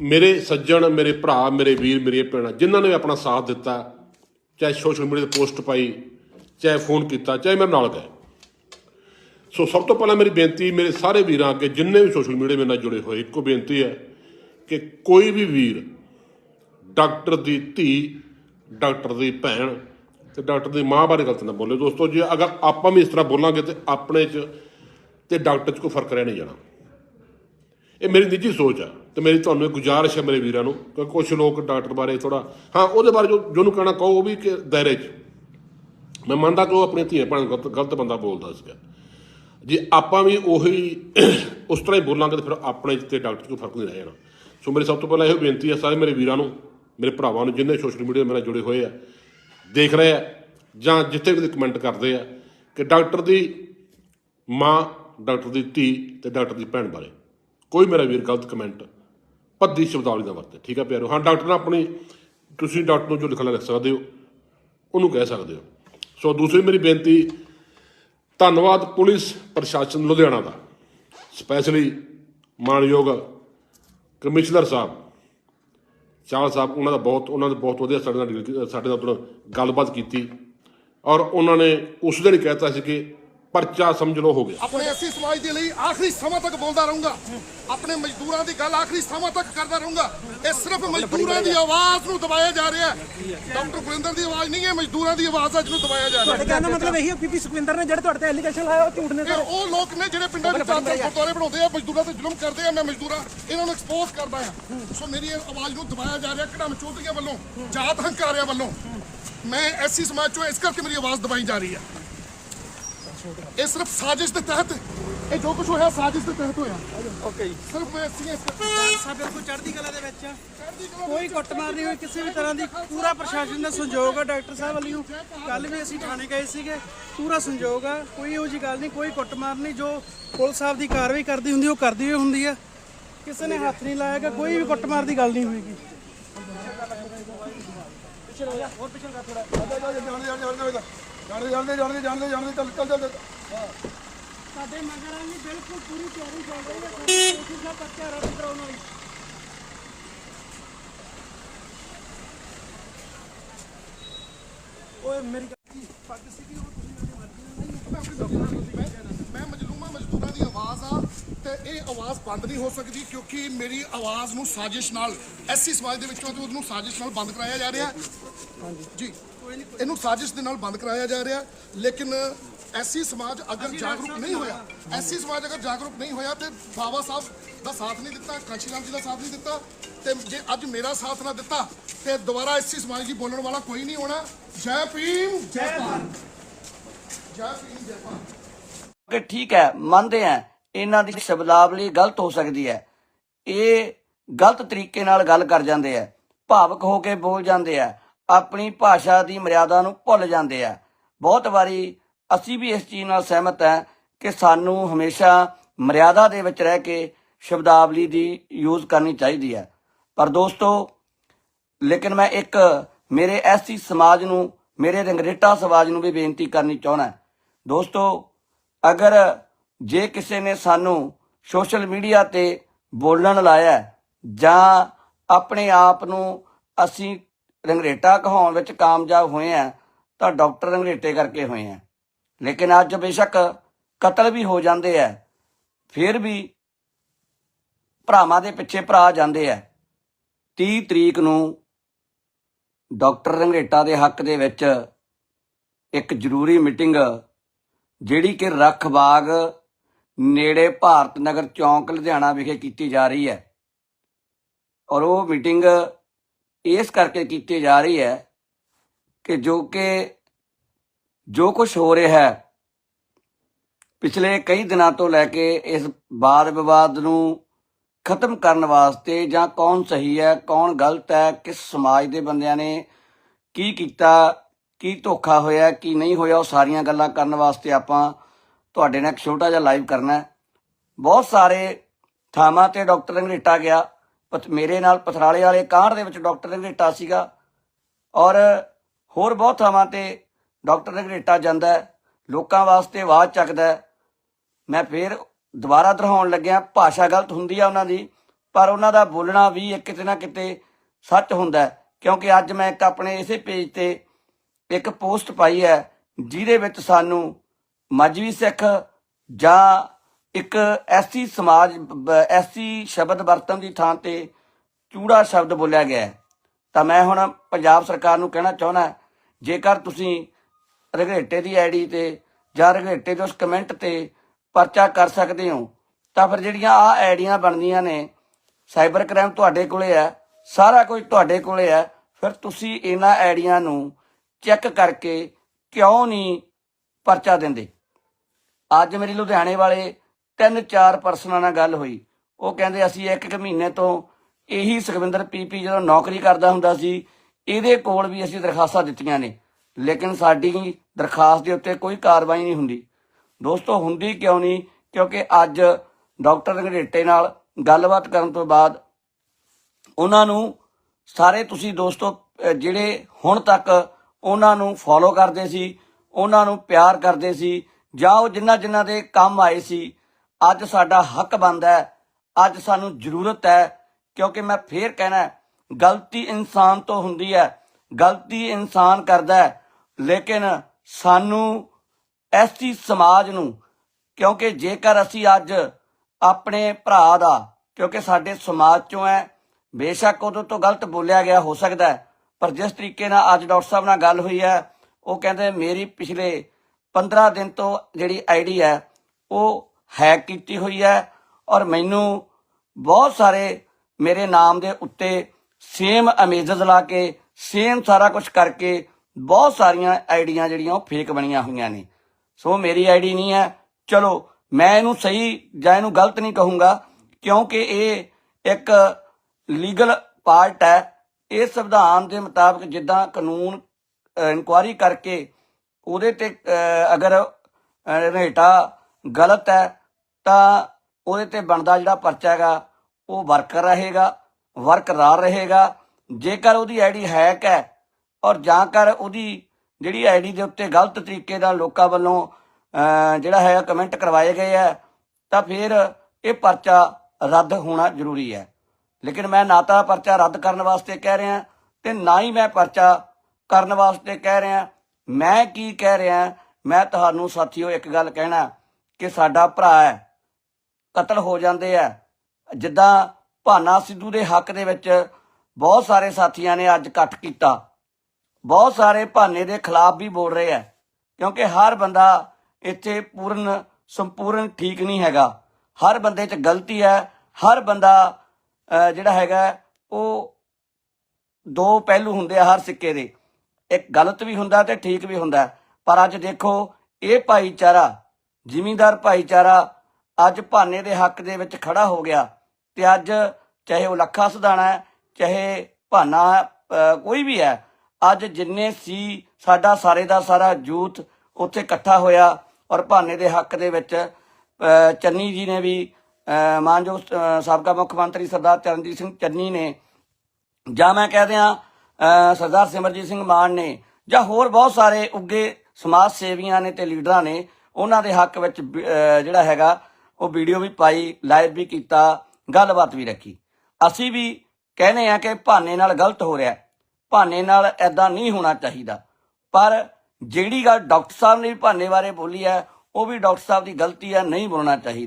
ਮੇਰੇ ਸੱਜਣ, ਮੇਰੇ ਭਰਾ, ਮੇਰੇ ਵੀਰ, ਮੇਰੀਆਂ ਭੈਣਾਂ, ਜਿਨ੍ਹਾਂ ਨੇ ਆਪਣਾ ਸਾਥ ਦਿੱਤਾ, ਚਾਹੇ ਸੋਸ਼ਲ ਮੀਡੀਆ ਤੇ ਪੋਸਟ ਪਾਈ, ਚਾਹੇ ਫੋਨ ਕੀਤਾ, ਚਾਹੇ ਮੇਰੇ ਨਾਲ ਗਏ। ਸੋ ਸਭ ਤੋਂ ਪਹਿਲਾਂ ਮੇਰੀ ਬੇਨਤੀ ਮੇਰੇ ਸਾਰੇ ਵੀਰਾਂ ਅੱਗੇ, ਜਿੰਨੇ ਵੀ ਸੋਸ਼ਲ ਮੀਡੀਆ ਮੇਰੇ ਨਾਲ ਜੁੜੇ ਹੋਏ, ਇੱਕੋ ਬੇਨਤੀ ਹੈ ਕਿ ਕੋਈ ਵੀ ਵੀਰ ਡਾਕਟਰ ਦੀ ਧੀ, ਡਾਕਟਰ ਦੀ ਭੈਣ ਤੇ ਡਾਕਟਰ ਦੀ ਮਾਂ ਬਾਰੇ ਗਲਤ ਨਾ ਬੋਲੇ। ਦੋਸਤੋ, ਜੇ ਅਗਰ ਆਪਾਂ ਵੀ ਇਸ ਤਰ੍ਹਾਂ ਬੋਲਾਂਗੇ ਤੇ ਆਪਣੇ 'ਚ ਤੇ ਡਾਕਟਰ 'ਚ ਕੋਈ ਫ਼ਰਕ ਰਹਿ ਨਹੀਂ ਜਾਣਾ। ਇਹ ਮੇਰੀ ਨਿੱਜੀ ਸੋਚ ਆ। ਤੇ ਮੇਰੀ ਤੁਹਾਨੂੰ ਇੱਕ ਗੁਜ਼ਾਰਿਸ਼ ਹੈ ਮੇਰੇ ਵੀਰਾਂ ਨੂੰ ਕਿ ਕੁਝ ਲੋਕ ਡਾਕਟਰ ਬਾਰੇ ਥੋੜਾ ਹਾਂ, ਉਹਦੇ ਬਾਰੇ ਜੋ, ਜਿਹਨੂੰ ਕਹਿਣਾ ਕਹੋ ਉਹ ਵੀ ਕਿ ਦਾਇਰੇ 'ਚ। ਮੈਂ ਮੰਨਦਾ ਕਿ ਉਹ ਆਪਣੀ ਧੀਆਂ ਭੈਣ ਗਲਤ ਗਲਤ ਬੰਦਾ ਬੋਲਦਾ ਸੀਗਾ। ਜੇ ਆਪਾਂ ਵੀ ਉਹੀ ਉਸ ਤਰ੍ਹਾਂ ਹੀ ਬੋਲਾਂਗੇ ਤਾਂ ਫਿਰ ਆਪਣੇ 'ਚ ਤੇ ਡਾਕਟਰ 'ਚ ਕੋਈ ਫ਼ਰਕ ਨਹੀਂ ਰਹਿ ਜਾਣਾ। ਸੋ ਮੇਰੀ ਸਭ ਤੋਂ ਪਹਿਲਾਂ ਇਹ ਬੇਨਤੀ ਹੈ ਸਾਰੇ ਮੇਰੇ ਵੀਰਾਂ ਨੂੰ, ਮੇਰੇ ਭਰਾਵਾਂ ਨੂੰ, ਜਿੰਨੇ ਸੋਸ਼ਲ ਮੀਡੀਆ ਮੇਰੇ ਨਾਲ ਜੁੜੇ ਹੋਏ ਆ, ਦੇਖ ਰਹੇ ਆ, ਜਾਂ ਜਿੱਥੇ ਵੀ ਕਮੈਂਟ ਕਰਦੇ ਆ, ਕਿ ਡਾਕਟਰ ਦੀ ਮਾਂ, ਡਾਕਟਰ ਦੀ ਧੀ ਤੇ ਡਾਕਟਰ ਦੀ ਭੈਣ ਬਾਰੇ। ਕੋਈ ਮੇਰਾ ਵੀਰ ਗਲਤ ਕਮੈਂਟ ਭੱਦੀ ਸ਼ਬਦਾਵਲੀ ਦਾ ਵਰਤੇ ਠੀਕ ਹੈ ਪਿਆਰੋ? ਹਾਂ, ਡਾਕਟਰ ਨਾਲ ਆਪਣੀ, ਤੁਸੀਂ ਡਾਕਟਰ ਨੂੰ ਜੋ ਲਿਖਣਾ ਲਿਖ ਸਕਦੇ ਹੋ, ਉਹਨੂੰ ਕਹਿ ਸਕਦੇ ਹੋ। ਸੋ ਦੂਸਰੀ ਮੇਰੀ ਬੇਨਤੀ, ਧੰਨਵਾਦ ਪੁਲਿਸ ਪ੍ਰਸ਼ਾਸਨ ਲੁਧਿਆਣਾ ਦਾ ਸਪੈਸ਼ਲੀ ਮਾਨਯੋਗ ਕਮਿਸ਼ਨਰ ਸਾਹਿਬ। ਚਾਹਲ ਸਾਹਿਬ, ਉਹਨਾਂ ਦਾ ਬਹੁਤ, ਉਹਨਾਂ ਨੇ ਬਹੁਤ ਵਧੀਆ ਸਾਡੇ ਨਾਲ ਸਾਡੇ ਨਾਲ ਗੱਲਬਾਤ ਕੀਤੀ। ਔਰ ਉਹਨਾਂ ਨੇ ਉਸ ਦਿਨ ਹੀ ਕਹਿਤਾ ਸੀ ਕਿ ਪਰਚਾ ਸਮਝ ਲਓ ਹੋ ਗਿਆ। ਆਪਣੇ ਐਸੀ ਸਮਾਜ ਦੇ ਲਈ ਆਖਰੀ ਸਮਾਂ ਤੱਕ ਬੋਲਦਾ ਰਹੂੰਗਾ। ਆਪਣੇ ਮਜ਼ਦੂਰਾਂ ਦੀ ਗੱਲ ਆਖਰੀ ਸਮਾਂ ਤੱਕ ਕਰਦਾ ਰਹੂੰਗਾ। ਇਹ ਸਿਰਫ ਮਜ਼ਦੂਰਾਂ ਦੀ ਆਵਾਜ਼ ਨੂੰ ਦਬਾਇਆ ਜਾ ਰਿਹਾ ਹੈ। ਡਾਕਟਰ ਗੁਰਿੰਦਰ ਦੀ ਆਵਾਜ਼ ਨਹੀਂ ਹੈ ਮਜ਼ਦੂਰਾਂ ਦੀ ਆਵਾਜ਼ ਹੈ ਜਿਹਨੂੰ ਦਬਾਇਆ ਜਾ ਰਿਹਾ ਤੁਹਾਡੇ ਕਹਿਣ ਦਾ ਮਤਲਬ ਇਹੀ ਹੈ ਪੀਪੀ ਸੁਖਵਿੰਦਰ ਨੇ ਜਿਹੜੇ ਤੁਹਾਡੇ ਤੇ ਐਲੀਗੇਸ਼ਨ ਲਾਇਆ ਉਹ ਝੂਠ ਨੇ ਇਹ ਸਰ। ਉਹ ਲੋਕ ਨੇ ਜਿਹੜੇ ਪਿੰਡਾਂ ਵਿੱਚ ਚਾਰ ਚਾਰ ਗੁਰਦੁਆਰੇ ਬਣਾਉਂਦੇ ਆ ਮਜ਼ਦੂਰਾਂ ਤੇ ਜ਼ੁਲਮ ਕਰਦੇ ਆ ਮੈਂ ਮਜ਼ਦੂਰਾਂ ਇਹਨਾਂ ਨੂੰ ਐਕਸਪੋਜ਼ ਕਰਦਾ ਆ ਸੋ ਮੇਰੀ ਇਹ ਆਵਾਜ਼ ਨੂੰ ਦਬਾਇਆ ਜਾ ਰਿਹਾ ਕਢਮ ਚੌਧਰੀਆਂ ਵੱਲੋਂ ਜਾਤ ਹੰਕਾਰਿਆਂ ਵੱਲੋਂ। ਮੈਂ ਐਸੀ ਸਮਾਜ ਚੋਂ ਇਸ ਕਰਕੇ ਮੇਰੀ ਆਵਾਜ਼ ਦਬਾਈ ਜਾ ਰਹੀ ਹੈ। ਇਹ ਸਿਰਫ ਸਾਜ਼ਿਸ਼ ਦੇ ਤਹਿਤ ਇਹ ਜੋ ਕੁਝ ਹੋਇਆ ਸਾਜ਼ਿਸ਼ ਦੇ ਤਹਿਤ ਹੋਇਆ। ਓਕੇ ਜੀ ਸਿਰਫ ਮੈਂ ਐਸੀ ਇਸ ਸਾਹਿਬ ਬਿਲਕੁਲ ਚੜ੍ਹਦੀ ਕਲਾ ਦੇ ਵਿੱਚ ਕੋਈ ਕੁੱਟਮਾਰ ਨਹੀਂ ਹੋਈ ਕਿਸੇ ਵੀ ਤਰ੍ਹਾਂ ਦੀ। ਪੂਰਾ ਪ੍ਰਸ਼ਾਸਨ ਦਾ ਸੰਯੋਗ ਹੈ ਡਾਕਟਰ ਸਾਹਿਬ ਵੱਲੋਂ। ਕੱਲ ਵੀ ਅਸੀਂ ਥਾਣੇ ਗਏ ਸੀਗੇ। ਪੂਰਾ ਸੰਯੋਗ ਆ। ਕੋਈ ਇਹੋ ਜੀ ਗੱਲ ਨਹੀਂ ਕੋਈ ਕੁੱਟਮਾਰ ਨਹੀਂ। ਜੋ ਪੁਲਿਸ ਸਾਹਿਬ ਦੀ ਕਾਰਵਾਈ ਕਰਦੀ ਹੁੰਦੀ ਉਹ ਕਰਦੀ ਹੋਈ ਹੁੰਦੀ ਆ। ਕਿਸੇ ਨੇ ਹੱਥ ਨਹੀਂ ਲਾਇਆਗਾ ਕੋਈ ਵੀ ਕੁੱਟਮਾਰ ਦੀ ਗੱਲ ਨਹੀਂ ਹੋਏਗੀ। ਸਾਡੇ ਮਗਰਾਂ ਦੀ ਬਿਲਕੁਲ ਪੂਰੀ ਤਿਆਰੀ ਚੱਲ ਰਹੀ ਹੈ ਸਾਡੀ ਕੋਸ਼ਿਸ਼ ਹੈ ਬੱਚਾ ਰੱਦ ਕਰਾਉਣ ਵਾਲੀ। ਓਏ ਮੇਰੀ ਪੱਗ ਸੀਗੀ ਉਹ ਮੈਂ ਮਜਲੂਮਾ ਮਜ਼ਦੂਰਾਂ ਦੀ ਆਵਾਜ਼ ਆ ਤੇ ਇਹ ਆਵਾਜ਼ ਬੰਦ ਨਹੀਂ ਹੋ ਸਕਦੀ ਕਿਉਂਕਿ ਮੇਰੀ ਆਵਾਜ਼ ਨੂੰ ਸਾਜ਼ਿਸ਼ ਨਾਲ ਐਸੀ ਸਮਾਜ ਦੇ ਵਿੱਚੋਂ ਤੇ ਉਹਨੂੰ ਸਾਜ਼ਿਸ਼ ਨਾਲ ਬੰਦ ਕਰਾਇਆ ਜਾ ਰਿਹਾ। ਜੀ ਇਹਨੂੰ ਸਾਜ਼ਿਸ਼ ਦੇ ਨਾਲ ਬੰਦ ਕਰਾਇਆ ਜਾ ਰਿਹਾ ਲੇਕਿਨ ਐਸੀ ਸਮਾਜ ਅਗਰ ਜਾਗਰੂਕ ਨਹੀਂ ਹੋਇਆ ਐਸੀ ਸਮਾਜ ਅਗਰ ਜਾਗਰੂਕ ਨਹੀਂ ਹੋਇਆ ਤੇ ਬਾਬਾ ਸਾਹਿਬ ਦਾ ਸਾਥ ਨਹੀਂ ਦਿੱਤਾ ਕਾਂਸ਼ੀ ਰਾਮ ਜੀ ਦਾ ਸਾਥ ਨਹੀਂ ਦਿੱਤਾ ਤੇ ਜੇ ਅੱਜ ਮੇਰਾ ਸਾਥ ਨਾ ਦਿੱਤਾ ਤੇ ਦੁਬਾਰਾ ਐਸੀ ਸਮਾਜ ਦੀ ਬੋਲਣ ਵਾਲਾ ਕੋਈ ਨਹੀਂ ਹੋਣਾ। ਜੈ ਭੀਮ ਜੈ ਭਾਰਤ। ਜੈ ਭੀਮ ਜੈ ਭਾਰਤ। ਕਿ ਠੀਕ ਹੈ ਮੰਨਦੇ ਆ ਇਹਨਾਂ ਦੀ ਸ਼ਬਦਾਵਲੀ ਗਲਤ ਹੋ ਸਕਦੀ ਹੈ। ਇਹ ਗਲਤ ਤਰੀਕੇ ਨਾਲ ਗੱਲ ਕਰ ਜਾਂਦੇ ਆ ਭਾਵਕ ਹੋ ਕੇ ਬੋਲ ਜਾਂਦੇ ਆ ਆਪਣੀ ਭਾਸ਼ਾ ਦੀ ਮਰਿਆਦਾ ਨੂੰ ਭੁੱਲ ਜਾਂਦੇ ਆ ਬਹੁਤ ਵਾਰੀ ਅਸੀਂ ਵੀ ਇਸ ਚੀਜ਼ ਨਾਲ ਸਹਿਮਤ ਹੈ ਕਿ ਸਾਨੂੰ ਹਮੇਸ਼ਾ ਮਰਿਆਦਾ ਦੇ ਵਿੱਚ ਰਹਿ ਕੇ ਸ਼ਬਦਾਵਲੀ ਦੀ ਯੂਜ਼ ਕਰਨੀ ਚਾਹੀਦੀ ਹੈ। ਪਰ ਦੋਸਤੋ, ਲੇਕਿਨ ਮੈਂ ਇੱਕ ਮੇਰੇ ਐਸੀ ਸਮਾਜ ਨੂੰ, ਮੇਰੇ ਰੰਗਰੇਟਾ ਸਮਾਜ ਨੂੰ ਵੀ ਬੇਨਤੀ ਕਰਨੀ ਚਾਹਣਾ ਦੋਸਤੋ, ਅਗਰ ਜੇ ਕਿਸੇ ਨੇ ਸਾਨੂੰ ਸੋਸ਼ਲ ਮੀਡੀਆ ਤੇ ਬੋਲਣ ਲਾਇਆ ਜਾਂ ਆਪਣੇ ਆਪ ਨੂੰ ਅਸੀਂ ਰੰਗਰੇਟਾ ਕਹਾਉਣ ਵਿੱਚ ਕਾਮਯਾਬ ਹੋਏ ਆ ਤਾਂ ਡਾਕਟਰ ਰੰਗਰੇਟੇ ਕਰਕੇ ਹੋਏ ਆ ਲੇਕਿਨ ਅੱਜ ਬੇਸ਼ੱਕ ਕਤਲ ਵੀ ਹੋ ਜਾਂਦੇ ਆ ਫਿਰ ਵੀ ਭਰਾਵਾਂ ਦੇ ਪਿੱਛੇ ਭਰਾ ਜਾਂਦੇ ਆ 30 ਤਰੀਕ ਨੂੰ ਡਾਕਟਰ ਰੰਗਰੇਟਾ ਦੇ ਹੱਕ ਦੇ ਵਿੱਚ ਇੱਕ ਜ਼ਰੂਰੀ ਮੀਟਿੰਗ, ਜਿਹੜੀ ਕਿ ਰੱਖ ਬਾਗ ਨੇੜੇ ਭਾਰਤ ਨਗਰ ਚੌਂਕ ਲੁਧਿਆਣਾ ਵਿਖੇ ਕੀਤੀ ਜਾ ਰਹੀ ਹੈ। ਔਰ ਉਹ ਮੀਟਿੰਗ ਇਸ ਕਰਕੇ ਕੀਤੀ ਜਾ ਰਹੀ ਹੈ ਕਿ ਜੋ ਕਿ ਜੋ ਕੁਝ ਹੋ ਰਿਹਾ ਹੈ, ਪਿਛਲੇ ਕਈ ਦਿਨਾਂ ਤੋਂ ਲੈ ਕੇ ਇਸ ਵਾਦ ਵਿਵਾਦ ਨੂੰ ਖਤਮ ਕਰਨ ਵਾਸਤੇ ਜਾਂ ਕੌਣ ਸਹੀ ਹੈ, ਕੌਣ ਗਲਤ ਹੈ, ਕਿਸ ਸਮਾਜ ਦੇ ਬੰਦਿਆਂ ਨੇ ਕੀ ਕੀਤਾ, ਕੀ ਧੋਖਾ ਹੋਇਆ, ਕੀ ਨਹੀਂ ਹੋਇਆ, ਉਹ ਸਾਰੀਆਂ ਗੱਲਾਂ ਕਰਨ ਵਾਸਤੇ ਆਪਾਂ ਤੁਹਾਡੇ ਨਾਲ ਇੱਕ ਛੋਟਾ ਜਿਹਾ ਲਾਈਵ ਕਰਨਾ ਹੈ। ਬਹੁਤ ਸਾਰੇ ਥਾਵਾਂ ਤੇ ਡਾਕਟਰ ਰੰਗਰੇਟਾ ਗਿਆ। ਪਤ- ਮੇਰੇ ਨਾਲ ਪਥਰਾਲੇ ਵਾਲੇ ਕਾਂਡ ਦੇ ਵਿੱਚ ਡਾਕਟਰ ਰੰਗਰੇਟਾ ਸੀਗਾ। ਔਰ ਹੋਰ ਬਹੁਤ ਥਾਵਾਂ ਤੇ ਡਾਕਟਰ ਰੰਗਰੇਟਾ ਜਾਂਦਾ ਲੋਕਾਂ ਵਾਸਤੇ ਆਵਾਜ਼ ਚੱਕਦਾ ਮੈਂ ਫੇਰ ਦੁਬਾਰਾ ਦੁਹਰਾਉਣ ਲੱਗਿਆ, ਭਾਸ਼ਾ ਗਲਤ ਹੁੰਦੀ ਆ ਉਹਨਾਂ ਦੀ, ਪਰ ਉਹਨਾਂ ਦਾ ਬੋਲਣਾ ਵੀ ਇੱਕ ਕਿਤੇ ਨਾ ਕਿਤੇ ਸੱਚ ਹੁੰਦਾ ਕਿਉਂਕਿ ਅੱਜ ਮੈਂ ਇੱਕ ਆਪਣੇ ਇਸੇ ਪੇਜ ਤੇ ਇੱਕ ਪੋਸਟ ਪਾਈ ਹੈ, ਜਿਹਦੇ ਵਿੱਚ ਸਾਨੂੰ ਮਜਵੀ ਸਿੱਖ ਜਾਂ ਇੱਕ ਐਸੀ ਸਮਾਜ, ਐਸੀ ਸ਼ਬਦ ਵਰਤਨ ਦੀ ਥਾਂ ਤੇ ਚੂੜਾ ਸ਼ਬਦ ਬੋਲਿਆ ਗਿਆ ਹੈ। ਤਾਂ ਮੈਂ ਹੁਣ ਪੰਜਾਬ ਸਰਕਾਰ ਨੂੰ ਕਹਿਣਾ ਚਾਹੁੰਦਾ ਜੇਕਰ ਤੁਸੀਂ ਰਘੇਟੇ ਦੀ ਆਈਡੀ ਤੇ ਜਾਂ ਰਗੇਟੇ ਦੇ ਉਸ ਕਮੈਂਟ ਤੇ ਪਰਚਾ ਕਰ ਸਕਦੇ ਹੋ, ਤਾਂ ਫਿਰ ਜਿਹੜੀਆਂ ਆ ਆਈਡੀਆਂ ਬਣਦੀਆਂ ਨੇ, ਸਾਈਬਰ ਕ੍ਰਾਈਮ ਤੁਹਾਡੇ ਕੋਲੇ ਹੈ, ਸਾਰਾ ਕੁਝ ਤੁਹਾਡੇ ਕੋਲੇ ਹੈ, ਫਿਰ ਤੁਸੀਂ ਇਹਨਾਂ ਆਈਡੀਆਂ ਨੂੰ ਚੈੱਕ ਕਰਕੇ ਕਿਉਂ ਨਹੀਂ ਪਰਚਾ ਦਿੰਦੇ? ਅੱਜ ਮੇਰੀ ਲੁਧਿਆਣੇ ਵਾਲੇ ਤਿੰਨ ਚਾਰ ਪਰਸਨਾਂ ਨਾਲ ਗੱਲ ਹੋਈ। ਉਹ ਕਹਿੰਦੇ, ਅਸੀਂ ਇੱਕ ਇੱਕ ਮਹੀਨੇ ਤੋਂ ਇਹੀ ਸੁਖਵਿੰਦਰ ਪੀਪੀ ਜਦੋਂ ਨੌਕਰੀ ਕਰਦਾ ਹੁੰਦਾ ਸੀ, ਇਹਦੇ ਕੋਲ ਵੀ ਅਸੀਂ ਦਰਖਾਸਤਾਂ ਦਿੱਤੀਆਂ ਨੇ। ਲੇਕਿਨ ਸਾਡੀ ਦਰਖਾਸਤ ਦੇ ਉੱਤੇ ਕੋਈ ਕਾਰਵਾਈ ਨਹੀਂ ਹੁੰਦੀ। ਦੋਸਤੋ, ਹੁੰਦੀ ਕਿਉਂ ਨਹੀਂ? ਕਿਉਂਕਿ ਅੱਜ ਡਾਕਟਰ ਰੰਗਰੇਟੇ ਨਾਲ ਗੱਲਬਾਤ ਕਰਨ ਤੋਂ ਬਾਅਦ ਉਹਨਾਂ ਨੂੰ ਸਾਰੇ ਤੁਸੀਂ ਦੋਸਤੋ ਜਿਹੜੇ ਹੁਣ ਤੱਕ ਉਹਨਾਂ ਨੂੰ ਫੋਲੋ ਕਰਦੇ ਸੀ, ਉਹਨਾਂ ਨੂੰ ਪਿਆਰ ਕਰਦੇ ਸੀ ਜਾਂ ਉਹ ਜਿਨ੍ਹਾਂ ਜਿਨ੍ਹਾਂ ਦੇ ਕੰਮ ਆਏ ਸੀ। ਅੱਜ ਸਾਡਾ ਹੱਕ ਬਣਦਾ ਹੈ। ਅੱਜ ਸਾਨੂੰ ਜ਼ਰੂਰਤ ਹੈ, ਕਿਉਂਕਿ ਮੈਂ ਫੇਰ ਕਹਿਣਾ ਗਲਤੀ ਇਨਸਾਨ ਤੋਂ ਹੁੰਦੀ ਹੈ। ਗਲਤੀ ਇਨਸਾਨ ਕਰਦਾ ਹੈ। ਲੇਕਿਨ ਸਾਨੂੰ ਐਸੀ ਸਮਾਜ ਨੂੰ, ਕਿਉਂਕਿ ਜੇਕਰ ਅਸੀਂ ਅੱਜ ਆਪਣੇ ਭਰਾ ਦਾ, ਕਿਉਂਕਿ ਸਾਡੇ ਸਮਾਜ ਚੋਂ ਹੈ, ਬੇਸ਼ੱਕ ਉਦੋਂ ਤੋਂ ਗਲਤ ਬੋਲਿਆ ਗਿਆ ਹੋ ਸਕਦਾ ਪਰ ਜਿਸ ਤਰੀਕੇ ਨਾਲ ਅੱਜ ਡਾਕਟਰ ਸਾਹਿਬ ਨਾਲ ਗੱਲ ਹੋਈ ਹੈ, ਉਹ ਕਹਿੰਦੇ, ਮੇਰੀ ਪਿਛਲੇ 15 ਦਿਨ ਤੋਂ ਜਿਹੜੀ ਆਈਡੀ ਹੈ, ਉਹ ਹੈਕ ਕੀਤੀ ਹੋਈ ਹੈ ਔਰ ਮੈਨੂੰ ਬਹੁਤ ਸਾਰੇ ਮੇਰੇ ਨਾਮ ਦੇ ਉੱਤੇ ਸੇਮ ਅਮੇਜਸ ਲਾ ਕੇ ਸੇਮ ਸਾਰਾ ਕੁਝ ਕਰਕੇ ਬਹੁਤ ਸਾਰੀਆਂ ਆਈਡੀਆਂ ਜਿਹੜੀਆਂ ਉਹ ਫੇਕ ਬਣੀਆਂ ਹੋਈਆਂ ਨੇ। ਸੋ ਮੇਰੀ ਆਈਡੀ ਨਹੀਂ ਹੈ। ਚਲੋ, ਮੈਂ ਇਹਨੂੰ ਸਹੀ ਜਾਂ ਇਹਨੂੰ ਗਲਤ ਨਹੀਂ ਕਹੂੰਗਾ, ਕਿਉਂਕਿ ਇਹ ਇੱਕ ਲੀਗਲ ਪਾਰਟ ਹੈ। ਇਹ ਸੰਵਿਧਾਨ ਦੇ ਮੁਤਾਬਕ ਜਿੱਦਾਂ ਕਾਨੂੰਨ ਇਨਕੁਆਰੀ ਕਰਕੇ ਉਹਦੇ ਤੇ ਅਗਰ ਰੇਟਾ ਗਲਤ ਹੈ, ਤਾਂ ਉਹਦੇ ਤੇ ਬਣਦਾ ਜਿਹੜਾ ਪਰਚਾ ਹੈਗਾ, ਉਹ ਵਰਕਰ ਰਹੇਗਾ, ਵਰਕਰਾਰ ਰਹੇਗਾ। ਜੇਕਰ ਉਹਦੀ ਆਈਡੀ ਹੈਕ ਹੈ ਔਰ ਜਾਂ ਕਰ ਉਹਦੀ ਜਿਹੜੀ ਆਈਡੀ ਦੇ ਉੱਤੇ ਗਲਤ ਤਰੀਕੇ ਨਾਲ ਲੋਕਾਂ ਵੱਲੋਂ ਜਿਹੜਾ ਹੈ ਕਮੈਂਟ ਕਰਵਾਏ ਗਏ ਹੈ, ਤਾਂ ਫਿਰ ਇਹ ਪਰਚਾ ਰੱਦ ਹੋਣਾ ਜ਼ਰੂਰੀ ਹੈ। ਲੇਕਿਨ ਮੈਂ ਨਾ ਤਾਂ ਪਰਚਾ ਰੱਦ ਕਰਨ ਵਾਸਤੇ ਕਹਿ ਰਿਹਾ ਤੇ ਨਾ ਹੀ ਮੈਂ ਪਰਚਾ ਕਰਨ ਵਾਸਤੇ ਕਹਿ ਰਿਹਾ। ਮੈਂ ਕੀ ਕਹਿ ਰਿਹਾ, ਮੈਂ ਤੁਹਾਨੂੰ ਸਾਥੀਓ ਇੱਕ ਗੱਲ ਕਹਿਣਾ ਕਿ ਸਾਡਾ ਭਰਾ ਹੈ, ਕਤਲ ਹੋ ਜਾਂਦੇ ਆ। ਜਿੱਦਾਂ ਭਾਨਾ ਸਿੱਧੂ ਦੇ ਹੱਕ ਦੇ ਵਿੱਚ ਬਹੁਤ ਸਾਰੇ ਸਾਥੀਆਂ ਨੇ ਅੱਜ ਇਕੱਠ ਕੀਤਾ। ਬਹੁਤ ਸਾਰੇ ਭਾਨੇ ਦੇ ਖਿਲਾਫ ਵੀ ਬੋਲ ਰਹੇ ਆ, ਕਿਉਂਕਿ ਹਰ ਬੰਦਾ ਇੱਥੇ ਪੂਰਨ, ਸੰਪੂਰਨ ਠੀਕ ਨਹੀਂ ਹੈਗਾ। ਹਰ ਬੰਦੇ 'ਚ ਗਲਤੀ ਹੈ, ਹਰ ਬੰਦਾ ਜਿਹੜਾ ਹੈਗਾ, ਉਹ ਦੋ ਪਹਿਲੂ ਹੁੰਦੇ ਆ ਹਰ ਸਿੱਕੇ ਦੇ। ਇੱਕ ਗਲਤ ਵੀ ਹੁੰਦਾ ਤੇ ਠੀਕ ਵੀ ਹੁੰਦਾ। ਪਰ ਅੱਜ ਦੇਖੋ, ਇਹ ਭਾਈਚਾਰਾ, ਜ਼ਿਮੀਂਦਾਰ ਭਾਈਚਾਰਾ ਅੱਜ ਭਾਨੇ ਦੇ ਹੱਕ ਦੇ ਵਿੱਚ ਖੜਾ ਹੋ ਗਿਆ ਤੇ ਅੱਜ ਚਾਹੇ ਉਹ ਲੱਖਾ ਸਦਾਣਾ ਹੈ, ਚਾਹੇ ਭਾਨਾ ਕੋਈ ਵੀ ਹੈ, ਅੱਜ ਜਿੰਨੇ ਸੀ ਸਾਡਾ ਸਾਰੇ ਦਾ ਸਾਰਾ ਯੂਥ ਉੱਥੇ ਇਕੱਠਾ ਹੋਇਆ ਔਰ ਭਾਨੇ ਦੇ ਹੱਕ ਦੇ ਵਿੱਚ ਚੰਨੀ ਜੀ ਨੇ ਵੀ ਮਾਨਯੋਗ ਸਾਬਕਾ ਮੁੱਖ ਮੰਤਰੀ ਸਰਦਾਰ ਚਰਨਜੀਤ ਸਿੰਘ ਚੰਨੀ ਨੇ, ਜਾਂ ਮੈਂ ਕਹਿ ਦਿਆਂ ਸਰਦਾਰ ਸਿਮਰਜੀਤ ਸਿੰਘ ਮਾਨ ਨੇ ਜਾਂ ਹੋਰ ਬਹੁਤ ਸਾਰੇ ਉੱਗੇ ਸਮਾਜ ਸੇਵੀਆਂ ਨੇ ਤੇ ਲੀਡਰਾਂ ਨੇ ਉਹਨਾਂ ਦੇ ਹੱਕ ਵਿੱਚ ਜਿਹੜਾ ਹੈਗਾ, ਉਹ ਵੀਡੀਓ ਵੀ ਪਾਈ ਲਾਈਵ ਵੀ ਕੀਤਾ, ਗੱਲਬਾਤ ਵੀ ਰੱਖੀ। ਅਸੀਂ ਵੀ ਕਹਿੰਦੇ ਆ ਕਿ ਭਾਨੇ ਨਾਲ ਗਲਤ ਹੋ ਰਿਹਾ ਹੈ। ਭਾਨੇ ਨਾਲ ਐਦਾਂ ਨਹੀਂ ਹੋਣਾ ਚਾਹੀਦਾ। ਪਰ ਜਿਹੜੀ ਗੱਲ ਡਾਕਟਰ ਸਾਹਿਬ ਨੇ ਵੀ ਭਾਨੇ ਬਾਰੇ ਬੋਲੀ ਹੈ, ਉਹ ਵੀ ਡਾਕਟਰ ਸਾਹਿਬ ਦੀ ਗਲਤੀ ਹੈ, ਨਹੀਂ ਬੋਲਣਾ ਚਾਹੀਦਾ।